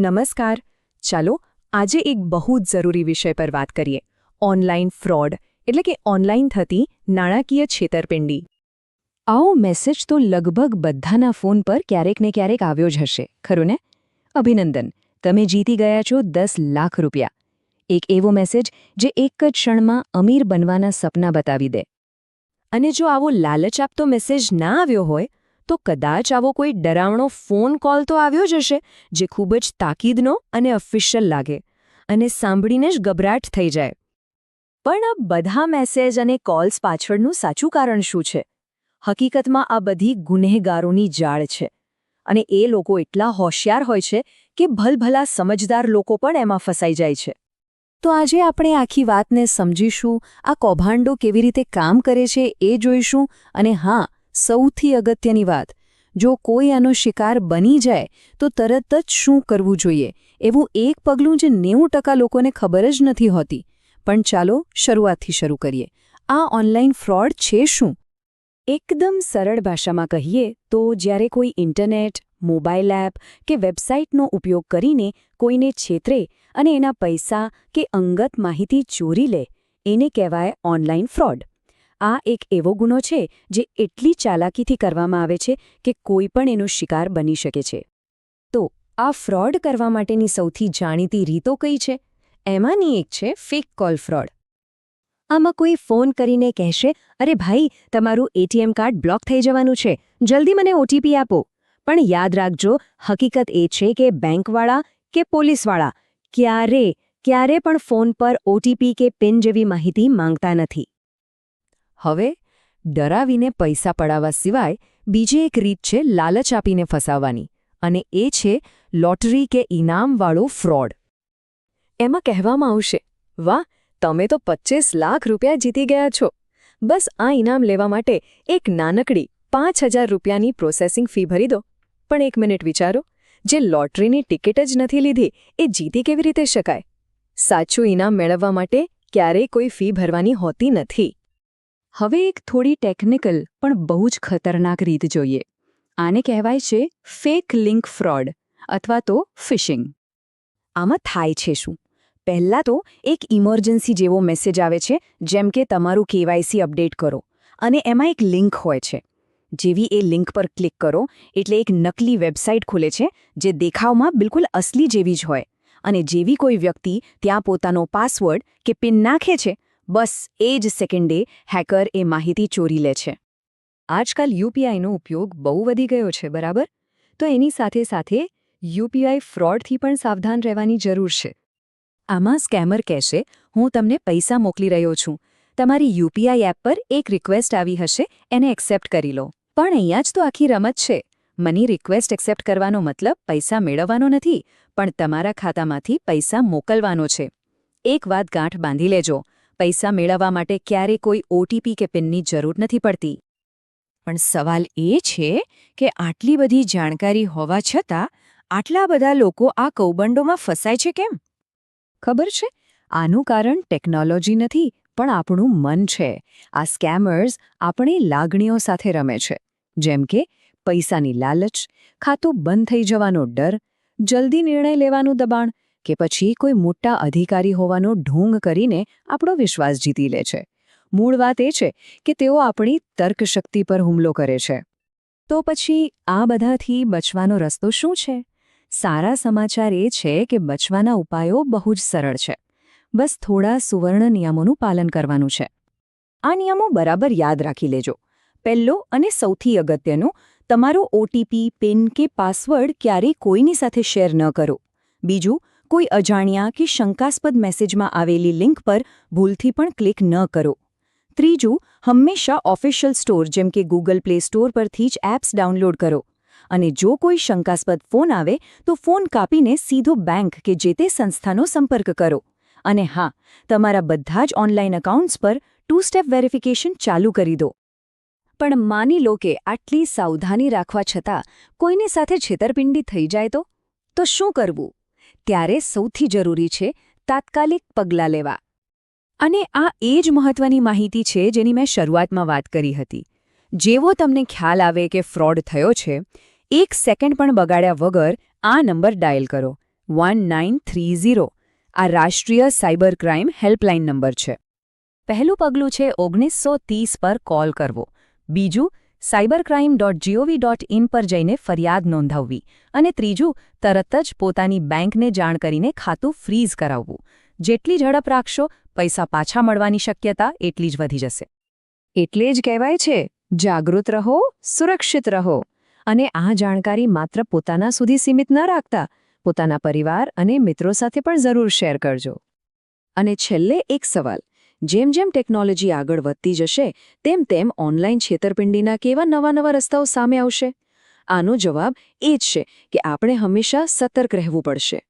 નમસ્કાર. ચાલો, આજે એક બહુ જ જરૂરી વિષય પર વાત કરીએ. ઓનલાઈન ફ્રોડ, એટલે કે ઓનલાઈન થતી નાણાકીય છેતરપિંડી. આવો મેસેજ તો લગભગ બધાના ફોન પર ક્યારેક ને ક્યારેક આવ્યો જ હશે, ખરું ને? અભિનંદન, તમે જીતી ગયા છો દસ લાખ રૂપિયા. એક એવો મેસેજ જે એક જ ક્ષણમાં અમીર બનવાના સપના બતાવી દે. અને જો આવો લાલચ આપતો મેસેજ ના આવ્યો હોય તો કદાચ આવો કોઈ ડરાવણો ફોન કોલ તો આવ્યો જ હશે, જે ખૂબ જ તાકીદનો અને અફિશિયલ લાગે અને સાંભળીને જ ગભરાટ થઈ જાય. પણ આ બધા મેસેજ અને કોલ્સ પાછળનું સાચું કારણ શું છે? હકીકતમાં આ બધી ગુનેહગારોની જાળ છે અને એ લોકો એટલા હોશિયાર હોય છે કે ભલભલા સમજદાર લોકો પણ એમાં ફસાઈ જાય છે. તો આજે આપણે આખી વાતને સમજીશું, આ કૌભાંડો કેવી રીતે કામ કરે છે એ જોઈશું અને હા સૌથી અગત્યની વાત, જો કોઈ આનો શિકાર બની જાય, તો તરત જ શું કરવું જોઈએ? એવું એક પગલું જે નેવું ટકા લોકોને ખબર જ નથી હોતી. પણ ચાલો શરૂઆતથી શરૂ કરીએ. આ ઓનલાઈન ફ્રોડ છે શું? એકદમ સરળ ભાષામાં કહીએ તો જ્યારે કોઈ ઇન્ટરનેટ, મોબાઈલ એપ કે વેબસાઇટનો ઉપયોગ કરીને કોઈને છેતરે અને એના પૈસા કે અંગત માહિતી ચોરી લે, એને કહેવાય ઓનલાઈન ફ્રોડ. આ એક એવો ગુનો છે જે એટલી ચાલાકીથી કરવામાં આવે છે કે કોઈ પણ એનો શિકાર બની શકે છે. તો, આ ફ્રોડ કરવા માટેની સૌથી જાણીતી રીતો કઈ છે? એમાંની એક છે ફેક કોલ ફ્રોડ. આમાં કોઈ ફોન કરીને કહેશે, અરે ભાઈ, તમારું એટીએમ કાર્ડ બ્લોક થઈ જવાનું છે. જલ્દી મને ઓટીપી આપો. પણ યાદ રાખજો, હકીકત એ છે કે બેંકવાળા કે પોલીસવાળા ક્યારે ક્યારે પણ ફોન પર ઓટીપી કે પિન જેવી માહિતી માંગતા નથી. હવે, ડરાવીને પૈસા પડાવવા સિવાય બીજી એક રીત છે લાલચ આપીને ફસાવવાની, અને એ છે લોટરી કે ઇનામવાળો ફ્રોડ. એમાં કહેવામાં આવશે, વાહ, તમે તો પચ્ચીસ લાખ રૂપિયા જીતી ગયા છો. બસ આ ઇનામ લેવા માટે એક નાનકડી પાંચ હજાર રૂપિયાની પ્રોસેસિંગ ફી ભરી દો. પણ એક મિનિટ વિચારો, જે લોટરીની ટિકિટ જ નથી લીધી, એ જીતી કેવી રીતે શકાય? સાચું ઇનામ મેળવવા માટે ક્યારેય કોઈ ફી ભરવાની હોતી નથી. હવે એક થોડી ટેકનિકલ પણ બહુ જ ખતરનાક રીત જોઈએ. આને કહેવાય છે ફેક લિંક ફ્રોડ અથવા તો ફિશિંગ આમાં થાય છે શું? પહેલાં તો એક ઇમરજન્સી જેવો મેસેજ આવે છે, જેમ કે તમારું કેવાયસી અપડેટ કરો, અને એમાં એક લિંક હોય છે. જેવી એ લિંક પર ક્લિક કરો, એટલે એક નકલી વેબસાઇટ ખુલે છે, જે દેખાવમાં બિલકુલ અસલી જેવી જ હોય, અને જેવી કોઈ વ્યક્તિ ત્યાં પોતાનો પાસવર્ડ કે પિન નાખે છે બસ એ જ સેકન્ડે હેકર એ માહિતી ચોરી લે છે. આજકાલ યુપીઆઈનો ઉપયોગ બહુ વધી ગયો છે, બરાબર? તો એની સાથે સાથે યુપીઆઈ ફ્રોડથી પણ સાવધાન રહેવાની જરૂર છે. આમાં સ્કેમર કહેશે, હું તમને પૈસા મોકલી રહ્યો છું. તમારી યુપીઆઈ એપ પર એક રિક્વેસ્ટ આવી હશે, એને એક્સેપ્ટ કરી લો. પણ અહીંયા જ તો આખી રમત છે. મની રિક્વેસ્ટ એક્સેપ્ટ કરવાનો મતલબ પૈસા મેળવવાનો નથી, પણ તમારા ખાતામાંથી પૈસા મોકલવાનો છે. એક વાત ગાંઠ બાંધી લેજો. પૈસા મેળવવા માટે ક્યારે કોઈ ઓટીપી કે પિનની જરૂર નથી પડતી. પણ સવાલ એ છે કે આટલી બધી જાણકારી હોવા છતાં આટલા બધા લોકો આ કૌબંડોમાં ફસાય છે કેમ? ખબર છે? આનું કારણ ટેકનોલોજી નથી, પણ આપણું મન છે. આ સ્કેમર્સ આપણી લાગણીઓ સાથે રમે છે. જેમ કે પૈસાની લાલચ, ખાતું બંધ થઈ જવાનો ડર, જલ્દી નિર્ણય લેવાનું દબાણ કે પછી કોઈ મોટા અધિકારી હોવાનો ઢોંગ કરીને આપણો વિશ્વાસ જીતી લે છે. મૂળ વાત એ છે કે તેઓ આપણી તર્કશક્તિ પર હુમલો કરે છે. તો પછી આ બધાથી બચવાનો રસ્તો શું છે? સારા સમાચાર એ છે કે બચવાના ઉપાયો બહુ જ સરળ છે. બસ થોડા સુવર્ણ નિયમોનું પાલન કરવાનું છે. આ નિયમો બરાબર યાદ રાખી લેજો. પહેલો અને સૌથી અગત્યનો, તમારો ઓટીપી, પિન કે પાસવર્ડ ક્યારેય કોઈની સાથે શેર ન કરો. બીજું કોઈ અજાણ્યા કે શંકાસ્પદ મેસેજમાં આવેલી લિંક પર ભૂલથી પણ ક્લિક ન કરો. ત્રીજું, હંમેશા ઓફિશિયલ સ્ટોર જેમ કે ગૂગલ પ્લે સ્ટોર પરથી જ એપ્સ ડાઉનલોડ કરો. અને જો કોઈ શંકાસ્પદ ફોન આવે, તો ફોન કાપીને સીધો બેંક કે જે તે સંસ્થાનો સંપર્ક કરો. અને હા, તમારા બધા જ ઓનલાઈન એકાઉન્ટ્સ પર ટુ સ્ટેપ વેરિફિકેશન ચાલુ કરી દો. પણ માની લો કે આટલી સાવધાની રાખવા છતાં કોઈની સાથે છેતરપિંડી થઈ જાય તો? તો શું કરવું? ત્યારે સૌથી જરૂરી છે તાત્કાલિક પગલાં લેવા. અને આ એ જ મહત્વની માહિતી છે જેની મેં શરૂઆતમાં વાત કરી હતી. જેવો તમને ખ્યાલ આવે કે ફ્રોડ થયો છે, એક સેકન્ડ પણ બગાડ્યા વગર આ નંબર ડાયલ કરો. વન આ રાષ્ટ્રીય સાયબર ક્રાઇમ હેલ્પલાઇન નંબર છે. પહેલું પગલું છે ઓગણીસો પર કોલ કરવો. બીજું cyber crime dot GOV dot in પર જઈને ફરિયાદ નોંધાવવી અને ત્રીજું, તરત જ પોતાની બેંકને જાણ કરીને ખાતું ફ્રીઝ કરાવવું. જેટલી ઝડપ રાખશો, પૈસા પાછા મળવાની શક્યતા એટલી જ વધી જશે. એટલે જ કહેવાય છે, જાગૃત રહો, સુરક્ષિત રહો. અને આ જાણકારી માત્ર પોતાના સુધી સીમિત ન રાખતા, પોતાના પરિવાર અને મિત્રો સાથે પણ જરૂર શેર કરજો. અને છેલ્લે એક સવાલ. જેમ જેમ ટેકનોલોજી આગળ વધતી જશે, તેમ તેમ ઓનલાઈન છેતરપિંડીના કેવા નવા નવા રસ્તાઓ સામે આવશે? આનો જવાબ એ જ છે કે આપણે હંમેશા સતર્ક રહેવું પડશે.